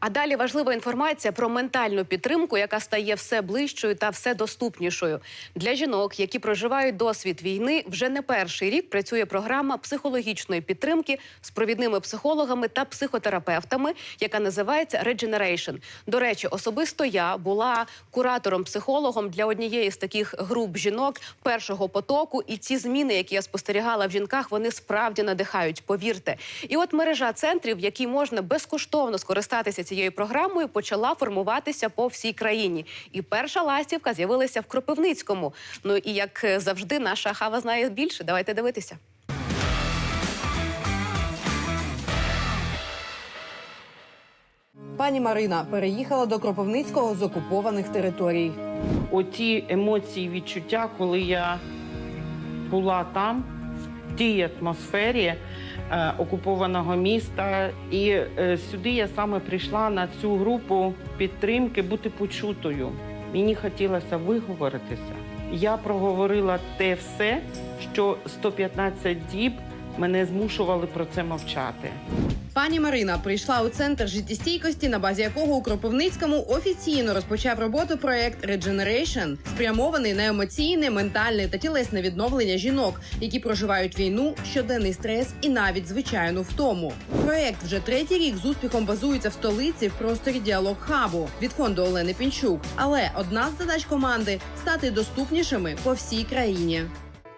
А далі важлива інформація про ментальну підтримку, яка стає все ближчою та все доступнішою для жінок, які проживають досвід війни. Вже не перший рік працює програма психологічної підтримки з провідними психологами та психотерапевтами, яка називається Regeneration. До речі, особисто я була куратором-психологом для однієї з таких груп жінок першого потоку. І ці зміни, які я спостерігала в жінках, вони справді надихають. Повірте, і от мережа центрів, в якій можна безкоштовно скористатися цією програмою, почала формуватися по всій країні. І перша ластівка з'явилася в Кропивницькому. Ну і як завжди, наша хава знає більше. Давайте дивитися. Пані Марина переїхала до Кропивницького з окупованих територій. оті емоції, відчуття, коли я була там, в тій атмосфері окупованого міста. І е, сюди я саме прийшла на цю групу підтримки бути почутою. Мені хотілося виговоритися. Я проговорила те все, що 115 діб мене змушували про це мовчати. Пані Марина прийшла у центр життєстійкості, на базі якого у Кропивницькому офіційно розпочав роботу проект Regeneration, спрямований на емоційне, ментальне та тілесне відновлення жінок, які проживають війну, щоденний стрес і навіть звичайну втому. Проект вже третій рік з успіхом базується в столиці в просторі діалог хабу від фонду Олени Пінчук. Але одна з задач команди стати доступнішими по всій країні.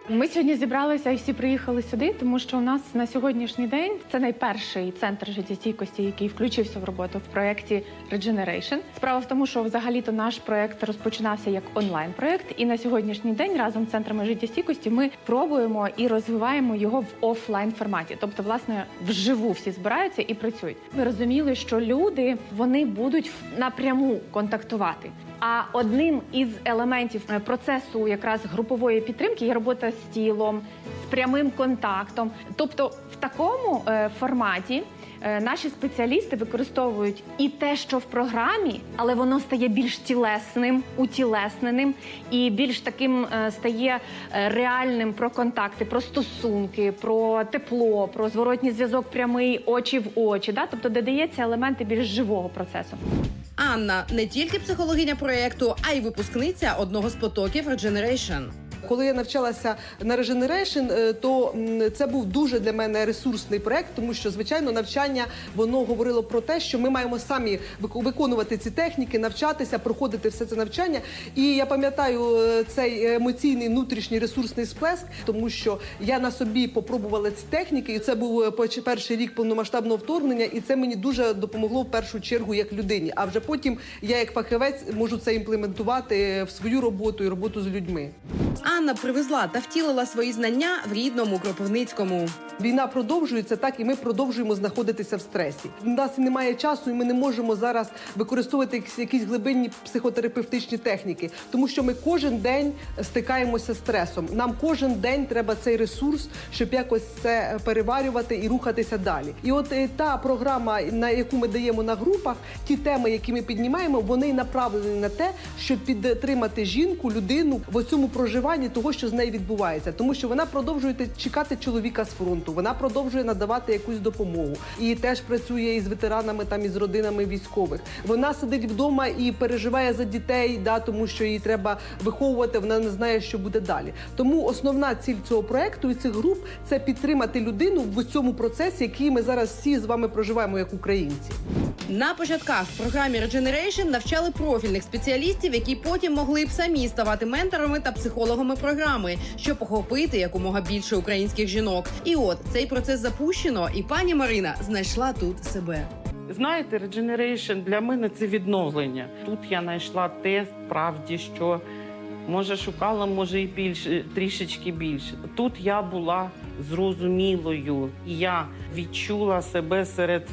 Ми сьогодні зібралися і всі приїхали сюди, тому що у нас на сьогоднішній день це найперший центр життєстійкості, який включився в роботу в проєкті Regeneration. Справа в тому, що взагалі-то наш проєкт розпочинався як онлайн-проєкт, і на сьогоднішній день разом з центрами життєстійкості ми пробуємо і розвиваємо його в офлайн форматі. Тобто, власне, вживу всі збираються і працюють. Ми розуміли, що люди вони будуть напряму контактувати. А одним із елементів е, процесу якраз групової підтримки є робота з тілом, з прямим контактом. Тобто, в такому е, форматі е, наші спеціалісти використовують і те, що в програмі, але воно стає більш тілесним, утілесненим і більш таким стає реальним про контакти, про стосунки, про тепло, про зворотній зв'язок прямий очі в очі. Да? Тобто додається елементи більш живого процесу. Анна не тільки психологиня проєкту, а й випускниця одного з потоків Regeneration. Коли я навчалася на Regeneration, е, то це був дуже для мене ресурсний проект, тому що звичайно навчання воно говорило про те, що ми маємо самі виконувати ці техніки, навчатися, проходити все це навчання. І я пам'ятаю е, цей емоційний внутрішній ресурсний сплеск, тому що я на собі попробувала ці техніки, і це був е, перший рік повномасштабного вторгнення, і це мені дуже допомогло в першу чергу як людині. А вже потім я, як фахівець, можу це імплементувати в свою роботу і роботу з людьми. Анна привезла та втілила свої знання в рідному Кропивницькому. Війна продовжується так, і ми продовжуємо знаходитися в стресі. У нас немає часу, і ми не можемо зараз використовувати якісь- глибинні психотерапевтичні техніки, тому що ми кожен день стикаємося з стресом. Нам кожен день треба цей ресурс, щоб якось це переварювати і рухатися далі. І от е, та програма, на яку ми даємо на групах, ті теми, які ми піднімаємо, вони направлені на те, щоб підтримати жінку, людину в цьому проживанні того, що з нею відбувається, тому що вона продовжує чекати чоловіка з фронту, вона продовжує надавати якусь допомогу і теж працює із ветеранами, там із родинами військових. Вона сидить вдома і переживає за дітей, да, тому що їй треба виховувати. Вона не знає, що буде далі. Тому основна ціль цього проекту і цих груп це підтримати людину в цьому процесі, який ми зараз всі з вами проживаємо як українці. На початках в програмі Regeneration навчали профільних спеціалістів, які потім могли б самі ставати менторами та психологами програми, щоб охопити якомога більше українських жінок. І от цей процес запущено, і пані Марина знайшла тут себе. Знаєте, Regeneration для мене це відновлення. Тут я знайшла те справді, що може шукала, може і більше, трішечки більше. Тут я була зрозумілою. Я відчула себе серед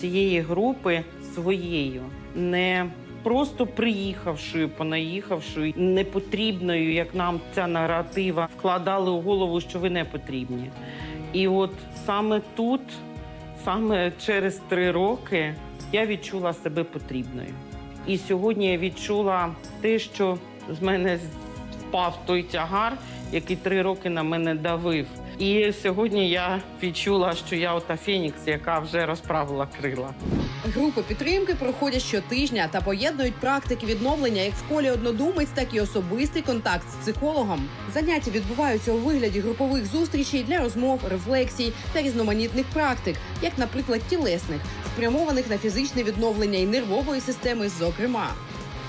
цієї групи своєю, не просто приїхавшою, понаїхавшою, непотрібною, як нам ця наратива вкладали у голову, що ви не потрібні. І от саме тут. Саме через три роки я відчула себе потрібною. І сьогодні я відчула те, що з мене впав той тягар, який три роки на мене давив. І сьогодні я відчула, що я ота Фенікс, яка вже розправила крила. Групи підтримки проходять щотижня та поєднують практики відновлення як в колі однодумець, так і особистий контакт з психологом. Заняття відбуваються у вигляді групових зустрічей для розмов, рефлексій та різноманітних практик, як, наприклад, тілесних, спрямованих на фізичне відновлення і нервової системи, зокрема.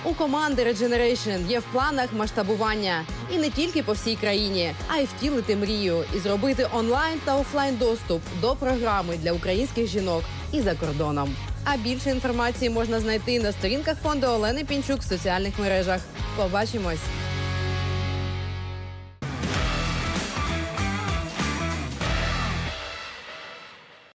У команди Regeneration є в планах масштабування і не тільки по всій країні, а й втілити мрію і зробити онлайн та офлайн доступ до програми для українських жінок і за кордоном. А більше інформації можна знайти на сторінках фонду Олени Пінчук в соціальних мережах. Побачимось!